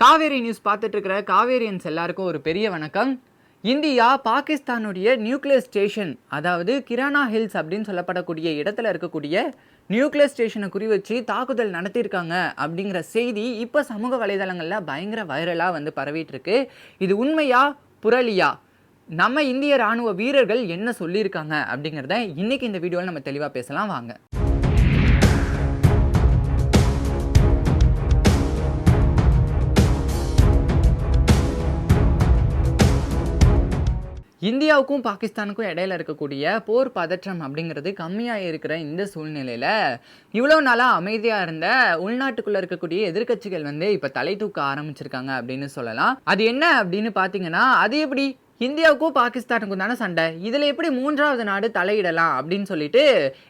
Kaveri news பார்த்துட்டு இருக்கிற காவேரியன்ஸ் எல்லாருக்கும் ஒரு பெரிய வணக்கம். இந்தியா பாகிஸ்தானுடைய நியூக்ளியர் ஸ்டேஷன் அதாவது கிரானா ஹில்ஸ் அப்படின்னு சொல்லப்படக்கூடிய இடத்துல இருக்கக்கூடிய நியூக்ளியர் ஸ்டேஷனை குறி வச்சு தாக்குதல் நடத்தியிருக்காங்க அப்படிங்கிற செய்தி இப்போ சமூக வலைதளங்களில் பயங்கர வைரலாக வந்து பரவிட்டு இருக்கு இது உண்மையா புரளியா? நம்ம இந்திய ராணுவ வீரர்கள் என்ன சொல்லியிருக்காங்க அப்படிங்கிறத இன்றைக்கி இந்த வீடியோவில் நம்ம தெளிவாக பேசலாம். வாங்க. இந்தியாவுக்கும் பாகிஸ்தானுக்கும் இடையில இருக்கக்கூடிய போர் பதற்றம் அப்படிங்கிறது கம்மியாக இருக்கிற இந்த சூழ்நிலையில் இவ்வளோ நாளாக அமைதியாக இருந்த உள்நாட்டுக்குள்ளே இருக்கக்கூடிய எதிர்க்கட்சிகள் வந்து இப்போ தலை தூக்க ஆரம்பிச்சிருக்காங்க அப்படின்னு சொல்லலாம். அது என்ன அப்படின்னு பார்த்தீங்கன்னா அது எப்படி இந்தியாவுக்கும் பாகிஸ்தானுக்கும் தானே சண்டை? இதில் எப்படி மூன்றாவது நாடு தலையிடலாம் அப்படின்னு சொல்லிட்டு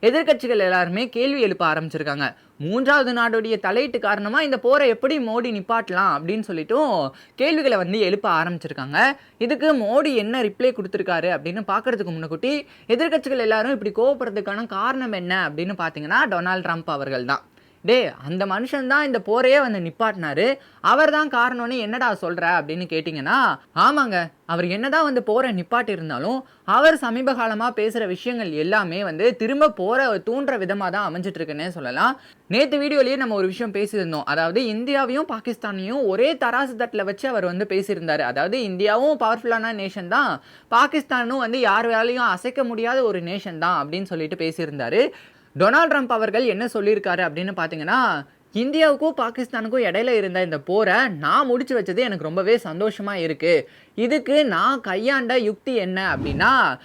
எதிர்க்கட்சிகள் எல்லாருமே கேள்வி எழுப்ப ஆரம்பிச்சிருக்காங்க. மூன்றாவது நாடுடைய தலையீட்டு காரணமாக இந்த போரை எப்படி மோடி நிப்பாட்டலாம் அப்படின்னு சொல்லிட்டும் கேள்விகளை வந்து எழுப்ப ஆரம்பிச்சிருக்காங்க. இதுக்கு மோடி என்ன ரிப்ளை கொடுத்துருக்காரு அப்படின்னு பார்க்கறதுக்கு முன்னக்கூட்டி எதிர்க்கட்சிகள் எல்லாரும் இப்படி கோவப்படுறதுக்கான காரணம் என்ன அப்படின்னு பார்த்தீங்கன்னா டொனால்ட் ட்ரம்ப் அவர்கள் தான். டே அந்த மனுஷன் தான் இந்த போரையே வந்து நிப்பாட்டினாரு. அவர் தான் காரணம்னு என்னடா சொல்கிற அப்படின்னு கேட்டிங்கன்னா ஆமாங்க அவர் என்னதான் வந்து போரை நிப்பாட்டி இருந்தாலும் அவர் சமீப காலமாக பேசுகிற விஷயங்கள் எல்லாமே வந்து திரும்ப போரை தூண்டுற விதமாக தான் அமைஞ்சிட்டு இருக்குன்னே சொல்லலாம். நேற்று வீடியோலேயே நம்ம ஒரு விஷயம் பேசியிருந்தோம். அதாவது இந்தியாவையும் பாகிஸ்தானையும் ஒரே தராசு தட்டில் வச்சு அவர் வந்து பேசியிருந்தார். அதாவது இந்தியாவும் பவர்ஃபுல்லான நேஷன் தான். பாகிஸ்தானும் வந்து யார் வேலையும் அசைக்க முடியாத ஒரு நேஷன் தான் அப்படின்னு சொல்லிட்டு பேசியிருந்தாரு. டொனால்ட் ட்ரம்ப் அவர்கள் என்ன சொல்லியிருக்காரு அப்படின்னு பார்த்தீங்கன்னா இந்தியாவுக்கும் பாகிஸ்தானுக்கும் இடையில இருந்த இந்த போரை நான் முடிச்சு வச்சது எனக்கு ரொம்பவே சந்தோஷமா இருக்கு. இதுக்கு நான் கையாண்ட யுக்தி என்ன அப்படின்னா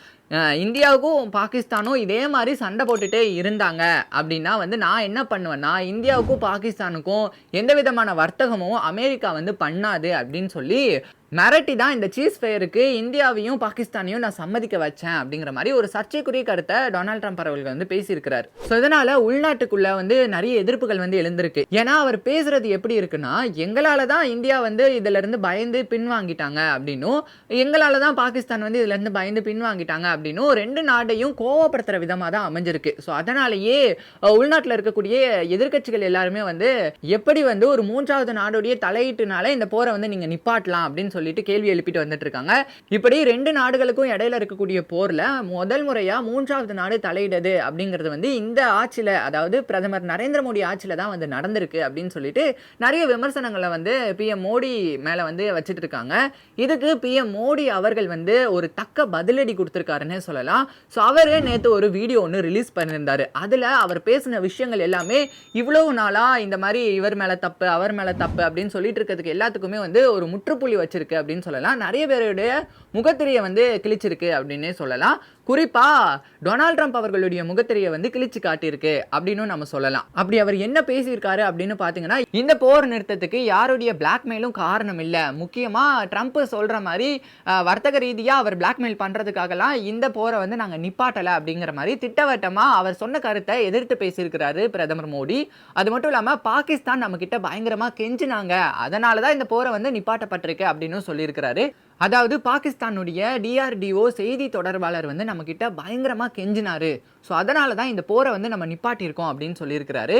இந்தியாவுக்கும் பாகிஸ்தானும் இதே மாதிரி சண்டை போட்டுட்டே இருந்தாங்க அப்படின்னா வந்து நான் என்ன பண்ணுவேன்னா இந்தியாவுக்கும் பாகிஸ்தானுக்கும் எந்த விதமான வர்த்தகமும் அமெரிக்கா வந்து பண்ணாது அப்படின்னு சொல்லி மிரட்டி தான் இந்த சீஸ் ஃபயருக்கு இந்தியாவையும் பாகிஸ்தானையும் நான் சம்மதிக்க வச்சேன் அப்படிங்கிற மாதிரி ஒரு சர்ச்சைக்குரிய கருத்தை டொனால்ட் ட்ரம்ப் அவர்கள் வந்து பேசியிருக்கிறார். ஸோ இதனால உள்நாட்டுக்குள்ள வந்து நிறைய எதிர்ப்புகள் வந்து எழுந்திருக்கு. ஏன்னா அவர் பேசுறது எப்படி இருக்குன்னா எங்களால தான் இந்தியா வந்து இதுல இருந்து பயந்து பின்வாங்கிட்டாங்க அப்படின்னும் எங்களால தான் பாகிஸ்தான் வந்து இதுல இருந்து பயந்து பின்வாங்கிட்டாங்க அப்படின்னும் ரெண்டு நாட்டையும் கோவப்படுத்துற விதமாக தான் அமைஞ்சிருக்கு. ஸோ அதனாலேயே உள்நாட்டில் இருக்கக்கூடிய எதிர்க்கட்சிகள் எல்லாருமே வந்து எப்படி வந்து ஒரு மூன்றாவது நாடுடைய தலையீட்டுனால இந்த போரை வந்து நீங்க நிப்பாட்டலாம் அப்படின்னு சொல்லி சொல்லிட்டு கேள்வி எழுப்பிட்டு வந்துட்டு இருக்காங்க இப்படி ரெண்டு நாடுகளுக்கும் இடையில இருக்கக்கூடிய போர்ல முதல் முறையா மூன்றாவது நாடு தலையிடுது அப்படிங்கிறது வந்து இந்த ஆட்சியில அதாவது பிரதமர் நரேந்திர மோடி ஆட்சியில தான் வந்து நடந்திருக்கு அப்படின்னு சொல்லிட்டு நிறைய விமர்சனங்களை வந்து பிஎம் மோடி மேல வந்து வச்சுட்டு இருக்காங்க இதுக்கு பிஎம் மோடி அவர்கள் வந்து ஒரு தக்க பதிலடி கொடுத்துருக்காருன்னே சொல்லலாம். ஸோ அவர் நேற்று ஒரு வீடியோ ஒன்று ரிலீஸ் பண்ணியிருந்தாரு. அதில் அவர் பேசின விஷயங்கள் எல்லாமே இவ்வளவு நாளாக இந்த மாதிரி இவர் மேலே தப்பு அவர் மேலே தப்பு அப்படின்னு சொல்லிட்டு இருக்கிறதுக்கு எல்லாத்துக்குமே வந்து ஒரு முற்றுப்புள்ளி வச்சிருக்கு. அப்படின்னு சொல்லலாம். நிறைய பேருடைய முகத்திரையை வந்து கிழிச்சிருக்கு அப்படின்னே சொல்லலாம். குறிப்பா டொனால்ட் ட்ரம்ப் அவர்களுடைய முகத்திரையை வந்து கிழிச்சு காட்டியிருக்கு அப்படின்னு நம்ம சொல்லலாம். அப்படி அவர் என்ன பேசியிருக்காரு அப்படின்னு பார்த்தீங்கன்னா இந்த போர் நிறுத்தத்துக்கு யாருடைய பிளாக்மெயிலும் காரணம் இல்லை. முக்கியமாக ட்ரம்ப் சொல்ற மாதிரி வர்த்தக ரீதியாக அவர் பிளாக்மெயில் பண்ணுறதுக்காகலாம் இந்த போரை வந்து நாங்கள் நிப்பாட்டலை அப்படிங்கிற மாதிரி திட்டவட்டமாக அவர் சொன்ன கருத்தை எதிர்த்து பேசியிருக்கிறாரு பிரதமர் மோடி. அது மட்டும் இல்லாமல் பாகிஸ்தான் நம்ம கிட்ட பயங்கரமாக கெஞ்சினாங்க. அதனால தான் இந்த போரை வந்து நிப்பாட்டப்பட்டிருக்கு அப்படின்னு சொல்லியிருக்கிறாரு. அதாவது பாகிஸ்தானுடைய டிஆர்டிஓ செய்தி தொடர்பாளர் வந்து நம்ம கிட்ட பயங்கரமாக கெஞ்சினார். ஸோ அதனால தான் இந்த போரை வந்து நம்ம நிப்பாட்டியிருக்கோம் அப்படின்னு சொல்லியிருக்கிறாரு.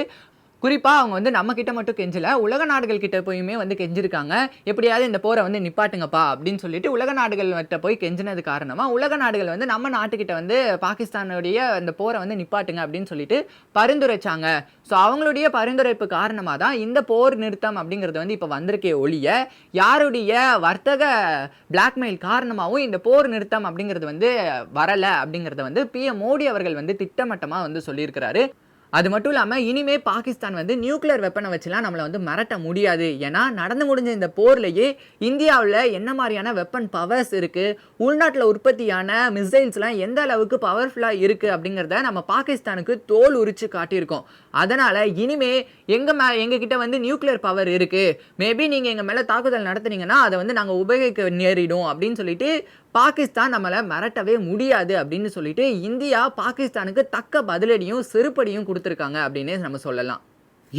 குறிப்பாக அவங்க வந்து நம்ம கிட்ட மட்டும் கெஞ்சல. உலக நாடுகள் கிட்ட போயுமே வந்து கெஞ்சிருக்காங்க. எப்படியாவது இந்த போரை வந்து நிப்பாட்டுங்கப்பா அப்படின்னு சொல்லிட்டு உலக நாடுகள் கிட்ட போய் கெஞ்சினது காரணமாக உலக நாடுகள் வந்து நம்ம நாட்டுக்கிட்ட வந்து பாகிஸ்தானுடைய அந்த போரை வந்து நிப்பாட்டுங்க அப்படின்னு சொல்லிட்டு பரிந்துரைச்சாங்க. ஸோ அவங்களுடைய பரிந்துரைப்பு காரணமாக தான் இந்த போர் நிறுத்தம் அப்படிங்கிறது வந்து இப்போ வந்திருக்கே ஒழிய யாருடைய வர்த்தக பிளாக்மெயில் காரணமாகவும் இந்த போர் நிறுத்தம் அப்படிங்கிறது வந்து வரலை அப்படிங்கிறத வந்து பிஎம் மோடி அவர்கள் வந்து திட்டமட்டமாக வந்து சொல்லியிருக்கிறாரு. அது மட்டும் இல்லாமல் இனிமே பாகிஸ்தான் வந்து நியூக்ளியர் வெப்பனை வச்சுலாம் நம்மளை வந்து மிரட்ட முடியாது. ஏன்னா நடந்து முடிஞ்ச இந்த போர்லேயே இந்தியாவில் என்ன மாதிரியான வெப்பன் பவர்ஸ் இருக்குது உள்நாட்டில் உற்பத்தியான மிசைல்ஸ்லாம் எந்த அளவுக்கு பவர்ஃபுல்லாக இருக்குது அப்படிங்கிறத நம்ம பாகிஸ்தானுக்கு தோல் உரிச்சு காட்டியிருக்கோம். அதனால் இனிமே எங்கள் மே எங்ககிட்ட வந்து நியூக்ளியர் பவர் இருக்குது மேபி நீங்கள் எங்கள் மேலே தாக்குதல் நடத்துனீங்கன்னா அதை வந்து நாங்கள் உபயோகிக்க நேரிடும் அப்படின்னு சொல்லிட்டு பாகிஸ்தான் நம்மளை மிரட்டவே முடியாது அப்படின்னு சொல்லிட்டு இந்தியா பாகிஸ்தானுக்கு தக்க பதிலடியும் செருப்படியும் கொடுத்துருக்காங்க அப்படின்னே நம்ம சொல்லலாம்.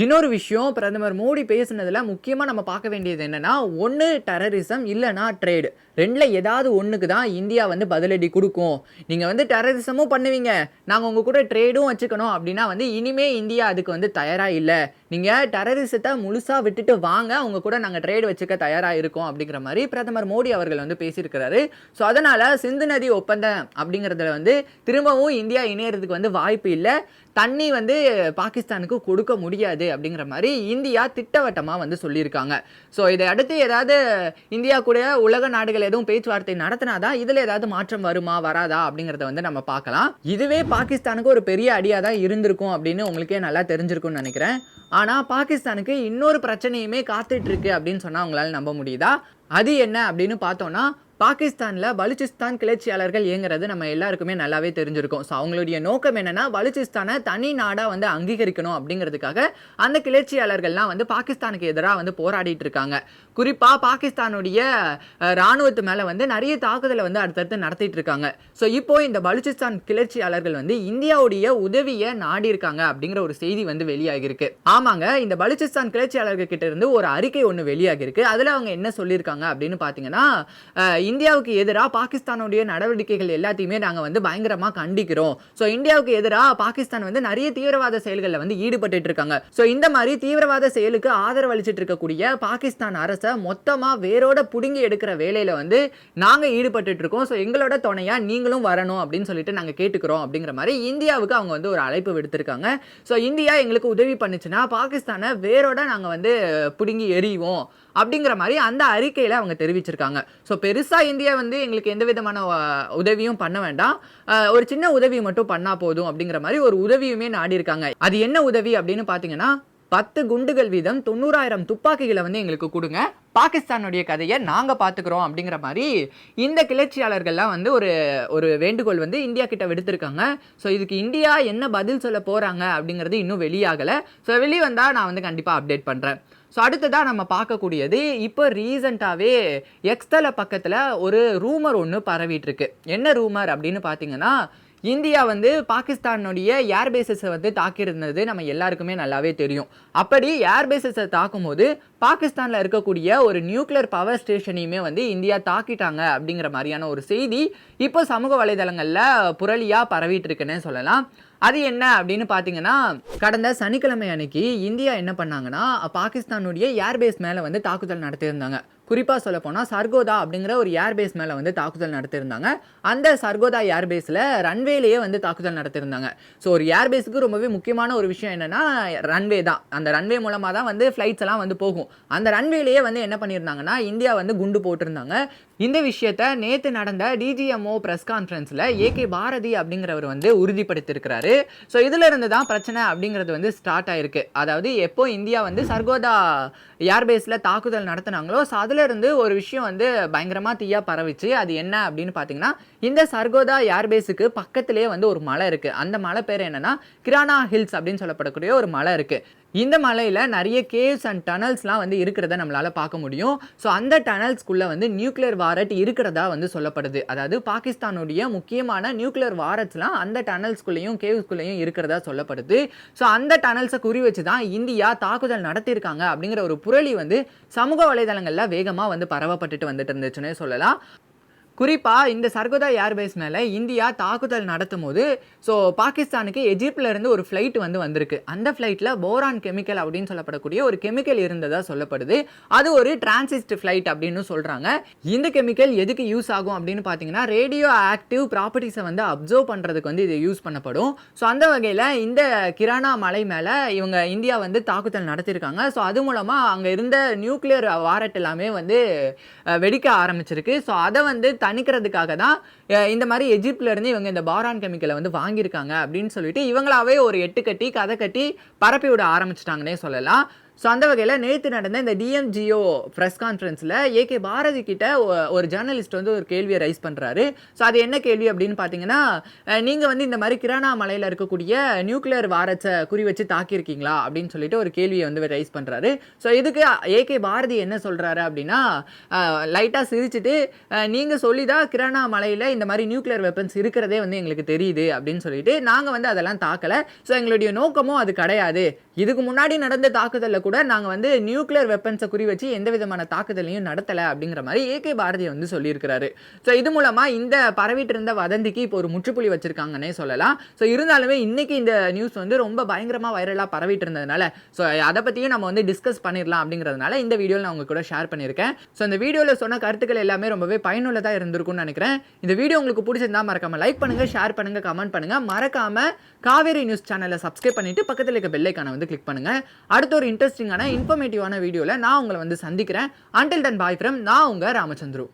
இன்னொரு விஷயம் பிரதமர் மோடி பேசுனதில் முக்கியமாக நம்ம பார்க்க வேண்டியது என்னன்னா ஒன்று டெரரிசம் இல்லைனா ட்ரேடு ரெண்டில் ஏதாவது ஒன்றுக்கு தான் இந்தியா வந்து பதிலடி கொடுக்கும். நீங்கள் வந்து டெரரிசமும் பண்ணுவீங்க. நாங்கள் உங்கள் கூட ட்ரேடும் வச்சுக்கணும் அப்படின்னா வந்து இனிமே இந்தியா அதுக்கு வந்து தயாராக இல்லை. நீங்கள் டெரரிசத்தை முழுசாக விட்டுட்டு வாங்க. உங்கள் கூட நாங்கள் ட்ரேடு வச்சுக்க தயாராக இருக்கோம் அப்படிங்கிற மாதிரி பிரதமர் மோடி அவர்கள் வந்து பேசியிருக்கிறாரு. ஸோ அதனால் சிந்து நதி ஒப்பந்தம் அப்படிங்கிறதுல வந்து திரும்பவும் இந்தியா இணையறதுக்கு வந்து வாய்ப்பு இல்லை. தண்ணி வந்து பாகிஸ்தானுக்கு கொடுக்க முடியாது அப்படிங்கிற மாதிரி இந்தியா திட்டவட்டமாக வந்து சொல்லியிருக்காங்க. ஸோ இதை அடுத்து ஏதாவது இந்தியா கூட உலக நாடுகள் எதுவும் பேச்சுவார்த்தை நடத்தினாதான் இதில் ஏதாவது மாற்றம் வருமா வராதா? அப்படிங்கிறத வந்து நம்ம பார்க்கலாம். இதுவே பாகிஸ்தானுக்கு ஒரு பெரிய அடியாக தான் இருந்திருக்கும் அப்படின்னு உங்களுக்கே நல்லா தெரிஞ்சிருக்கும்னு நினைக்கிறேன். ஆனால் பாகிஸ்தானுக்கு இன்னொரு பிரச்சனையுமே காத்துட்ருக்கு அப்படின்னு சொன்னால் உங்களால் நம்ப முடியுதா? அது என்ன அப்படின்னு பார்த்தோன்னா பாகிஸ்தானில் பலுச்சிஸ்தான் கிளர்ச்சியாளர்கள் இயங்குறது நம்ம எல்லாருக்குமே நல்லாவே தெரிஞ்சிருக்கும். ஸோ அவங்களுடைய நோக்கம் என்னென்னா பலுச்சிஸ்தானை தனி நாடாக வந்து அங்கீகரிக்கணும் அப்படிங்கிறதுக்காக அந்த கிளர்ச்சியாளர்கள்லாம் வந்து பாகிஸ்தானுக்கு எதிராக வந்து போராடிட்டு இருக்காங்க. குறிப்பாக பாகிஸ்தானுடைய இராணுவத்து ராணுவத்து மேலே வந்து நிறைய தாக்குதலை வந்து அடுத்தடுத்து நடத்திட்டு இருக்காங்க. ஸோ இப்போ இந்த பலுச்சிஸ்தான் கிளர்ச்சியாளர்கள் வந்து இந்தியாவுடைய உதவியை நாடி இருக்காங்க அப்படிங்கிற ஒரு செய்தி வந்து வெளியாகிருக்கு ஆமாங்க இந்த பலுச்சிஸ்தான் கிளர்ச்சியாளர்கள் கிட்ட இருந்து ஒரு அறிக்கை ஒன்று வெளியாகிருக்கு அதில் அவங்க என்ன சொல்லியிருக்காங்க அப்படின்னு பார்த்தீங்கன்னா இந்தியாவுக்கு எதிராக பாகிஸ்தானுடைய நடவடிக்கைகள் எல்லாத்தையுமே நாங்கள் வந்து பயங்கரமாக கண்டிக்கிறோம். ஸோ இந்தியாவுக்கு எதிராக பாகிஸ்தான் வந்து நிறைய தீவிரவாத செயல்களில் வந்து ஈடுபட்டு இருக்காங்க. ஸோ இந்த மாதிரி தீவிரவாத செயலுக்கு ஆதரவு அளிச்சிட்டு இருக்கக்கூடிய பாகிஸ்தான் அரசை மொத்தமாக வேரோட பிடுங்கி எடுக்கிற வேலையில் வந்து நாங்கள் ஈடுபட்டு இருக்கோம். ஸோ எங்களோட துணையாக நீங்களும் வரணும் அப்படின்னு சொல்லிட்டு நாங்கள் கேட்டுக்கிறோம் அப்படிங்கிற மாதிரி இந்தியாவுக்கு அவங்க வந்து ஒரு அழைப்பு விடுத்திருக்காங்க. ஸோ இந்தியா எங்களுக்கு உதவி பண்ணுச்சுன்னா பாகிஸ்தானை வேரோட நாங்கள் வந்து பிடுங்கி எறிவோம். அப்படிங்கிற மாதிரி அந்த அறிக்கையில் அவங்க தெரிவிச்சிருக்காங்க. ஸோ பெருசாக இந்தியா வந்து எங்களுக்கு எந்த விதமான உதவியும் பண்ண வேண்டாம். ஒரு சின்ன உதவி மட்டும் பண்ணால் போதும் அப்படிங்கிற மாதிரி ஒரு உதவியுமே நாடி இருக்காங்க அது என்ன உதவி அப்படின்னு பார்த்தீங்கன்னா பத்து குண்டுகள் வீதம் தொண்ணூறாயிரம் துப்பாக்கிகளை வந்து எங்களுக்கு கொடுங்க. பாகிஸ்தானுடைய கதையை நாங்கள் பார்த்துக்குறோம் அப்படிங்கிற மாதிரி இந்த கிளர்ச்சியாளர்கள்லாம் வந்து ஒரு ஒரு வேண்டுகோள் வந்து இந்தியா கிட்ட விடுத்திருக்காங்க. ஸோ இதுக்கு இந்தியா என்ன பதில் சொல்ல போகிறாங்க அப்படிங்கிறது இன்னும் வெளியாகலை. ஸோ வெளியே வந்தால் நான் வந்து கண்டிப்பாக அப்டேட் பண்ணுறேன் ஸோ அடுத்ததாக நம்ம பார்க்கக்கூடியது இப்போ ரீசண்டாகவே எக்ஸ்தல பக்கத்தில் ஒரு ரூமர் ஒன்று பரவிட்டு இருக்கு. என்ன ரூமர் அப்படின்னு பார்த்தீங்கன்னா இந்தியா வந்து பாகிஸ்தானுடைய ஏர்பேசஸை வந்து தாக்கியிருந்தது நம்ம எல்லாருக்குமே நல்லாவே தெரியும். அப்படி ஏர்பேசஸை தாக்கும்போது பாகிஸ்தானில் இருக்கக்கூடிய ஒரு நியூக்ளியர் பவர் ஸ்டேஷனையுமே வந்து இந்தியா தாக்கிட்டாங்க அப்படிங்கிற மாதிரியான ஒரு செய்தி இப்போ சமூக வலைதளங்களில் புரளியாக பரவிட்டு இருக்குன்னு சொல்லலாம். அது என்ன அப்படின்னு பார்த்தீங்கன்னா கடந்த சனிக்கிழமை அன்னைக்கு இந்தியா என்ன பண்ணாங்கன்னா பாகிஸ்தானுடைய ஏர்பேஸ் மேலே வந்து தாக்குதல் நடத்தியிருந்தாங்க. குறிப்பாக சொல்ல போனால் சர்கோதா அப்படிங்கிற ஒரு ஏர்பேஸ் மேலே வந்து தாக்குதல் நடத்தியிருந்தாங்க. அந்த சர்கோதா ஏர்பேஸில் ரன்வேலேயே வந்து தாக்குதல் நடத்திருந்தாங்க ஸோ ஒரு ஏர்பேஸுக்கு ரொம்பவே முக்கியமான ஒரு விஷயம் என்னென்னா ரன்வே தான். அந்த ரன்வே மூலமாக தான் வந்து ஃப்ளைட்ஸ் எல்லாம் வந்து போகும். அந்த ரன்வேலேயே வந்து என்ன பண்ணியிருந்தாங்கன்னா இந்தியா வந்து குண்டு போட்டிருந்தாங்க. இந்த விஷயத்த நேற்று நடந்த டிஜிஎம்ஓ ப்ரெஸ் கான்ஃபரன்ஸில் ஏகே பாரதி அப்படிங்கிறவர் வந்து உறுதிப்படுத்தியிருக்கிறாரு ஸோ இதில் இருந்து தான் பிரச்சனை அப்படிங்கிறது வந்து ஸ்டார்ட் ஆயிருக்கு. அதாவது எப்போ இந்தியா வந்து சர்கோதா ஏர்பேஸில் தாக்குதல் நடத்துனாங்களோ ஸோ அதிலிருந்து ஒரு விஷயம் வந்து பயங்கரமாக தீயாக பரவிச்சு அது என்ன அப்படின்னு பார்த்தீங்கன்னா இந்த சர்கோதா ஏர்பேஸுக்கு பக்கத்திலே வந்து ஒரு மலை இருக்குது அந்த மலை பேர் என்னென்னா கிரானா ஹில்ஸ் அப்படின்னு சொல்லப்படக்கூடிய ஒரு மலை இருக்குது இந்த மலையில் நிறைய கேவ்ஸ் அண்ட் டனல்ஸ்லாம் வந்து இருக்கிறத நம்மளால் பார்க்க முடியும். ஸோ அந்த டனல்ஸ்குள்ளே வந்து நியூக்ளியர் வாரட் இருக்கிறதா வந்து சொல்லப்படுது. அதாவது பாகிஸ்தானுடைய முக்கியமான நியூக்ளியர் வாரட்ஸ்லாம் அந்த டனல்ஸ்குள்ளேயும் கேவ்ஸ்குள்ளேயும் இருக்கிறதா சொல்லப்படுது. ஸோ அந்த டனல்ஸை குறி வச்சு தான் இந்தியா தாக்குதல் நடத்தியிருக்காங்க அப்படிங்கிற ஒரு புரளி வந்து சமூக வலைதளங்களில் வேகமாக வந்து பரவப்பட்டுட்டு வந்துட்டு இருந்துச்சுன்னே சொல்லலாம். குறிப்பாக இந்த சர்கோதா ஏர்பேஸ் மேலே இந்தியா தாக்குதல் நடத்தும் போது ஸோ பாகிஸ்தானுக்கு எஜிப்டிலேருந்து ஒரு ஃப்ளைட் வந்து வந்திருக்கு. அந்த ஃப்ளைட்டில் போரான் கெமிக்கல் அப்படின்னு சொல்லப்படக்கூடிய ஒரு கெமிக்கல் இருந்ததாக சொல்லப்படுது. அது ஒரு டிரான்சிஸ்ட் ஃப்ளைட் அப்படின்னு சொல்கிறாங்க இந்த கெமிக்கல் எதுக்கு யூஸ் ஆகும் அப்படின்னு பார்த்தீங்கன்னா ரேடியோ ஆக்டிவ் ப்ராப்பர்ட்டிஸை வந்து அப்சர்வ் பண்ணுறதுக்கு வந்து இது யூஸ் பண்ணப்படும். ஸோ அந்த வகையில் இந்த கிரானா மலை மேலே இவங்க இந்தியா வந்து தாக்குதல் நடத்தியிருக்காங்க ஸோ அது மூலமாக அங்கே இருந்த நியூக்ளியர் வாரட் எல்லாமே வந்து வெடிக்க ஆரம்பிச்சிருக்கு. ஸோ அதை வந்து தணிக்கிறதுக்காக தான் இந்த மாதிரி எஜிப்ட்லேருந்து இவங்க இந்த பாரான் கெமிக்கலை வந்து வாங்கியிருக்காங்க அப்படின்னு சொல்லிட்டு இவங்களாவே ஒரு எட்டு கட்டி கதை கட்டி பரப்பி விட ஆரம்பிச்சிட்டாங்கன்னே சொல்லலாம். ஸோ அந்த வகையில் நேற்று நடந்த இந்த டிஎம்ஜிஓ ப்ரெஸ் கான்ஃபரன்ஸில் ஏகே பாரதி கிட்ட ஒரு ஜேர்னலிஸ்ட் வந்து ஒரு கேள்வியை ரைஸ் பண்ணுறாரு ஸோ அது என்ன கேள்வி அப்படின்னு பார்த்தீங்கன்னா நீங்கள் வந்து இந்த மாதிரி கிரானா மலையில் இருக்கக்கூடிய நியூக்ளியர் வாரத்தை குறி வச்சு தாக்கியிருக்கீங்களா அப்படின்னு சொல்லிட்டு ஒரு கேள்வியை வந்து ரைஸ் பண்ணுறாரு ஸோ இதுக்கு ஏகே பாரதி என்ன சொல்கிறாரு அப்படின்னா லைட்டாக சிரிச்சுட்டு நீங்கள் சொல்லி தான் கிரானா மலையில் இந்த மாதிரி நியூக்ளியர் வெப்பன்ஸ் இருக்கிறதே வந்து எங்களுக்கு தெரியுது அப்படின்னு சொல்லிட்டு நாங்கள் வந்து அதெல்லாம் தாக்கலை. ஸோ எங்களுடைய நோக்கமும் அது கிடையாது. இதுக்கு முன்னாடி நடந்த தாக்குதலில் கூட நாங்கள் வந்து நியூக்ளியர் வெப்பன்ஸை குறி வச்சு எந்த விதமான தாக்குதலையும் நடத்தலை அப்படிங்கிற மாதிரி ஏகே பாரதி வந்து சொல்லியிருக்கிறாரு. ஸோ இது மூலமாக இந்த பரவிட்டு இருந்த வதந்திக்கு இப்போ ஒரு முற்றுப்புள்ளி வச்சிருக்காங்கன்னே சொல்லலாம். ஸோ இருந்தாலுமே இன்றைக்கி இந்த நியூஸ் வந்து ரொம்ப பயங்கரமாக வைரலாக பரவிட்டு இருந்ததுனால ஸோ அதை பற்றியும் நம்ம வந்து டிஸ்கஸ் பண்ணிடலாம் அப்படிங்கிறதுனால இந்த வீடியோவில் நான் உங்கள் கூட ஷேர் பண்ணியிருக்கேன் ஸோ இந்த வீடியோவில் சொன்ன கருத்துக்கள் எல்லாமே ரொம்பவே பயனுள்ளதாக இருந்திருக்கும்னு நினைக்கிறேன். இந்த வீடியோ உங்களுக்கு பிடிச்சிருந்தா மறக்காம லைக் பண்ணுங்கள் ஷேர் பண்ணுங்கள் கமெண்ட் பண்ணுங்கள் மறக்காமல் காவேரி நியூஸ் சேனலை சப்ஸ்கிரைப் பண்ணிட்டு பக்கத்தில் இருக்க பெல்லைக்கான வந்து கிளிக் பண்ணுங்க. அடுத்த ஒரு இன்ட்ரெஸ்டிங்கான இன்ஃபர்மேட்டிவான வீடியோவில் நான் உங்களை வந்து சந்திக்கிறேன். அண்டில் டன் பாய் ஃப்ரம் நான் உங்க ராமச்சந்திரு.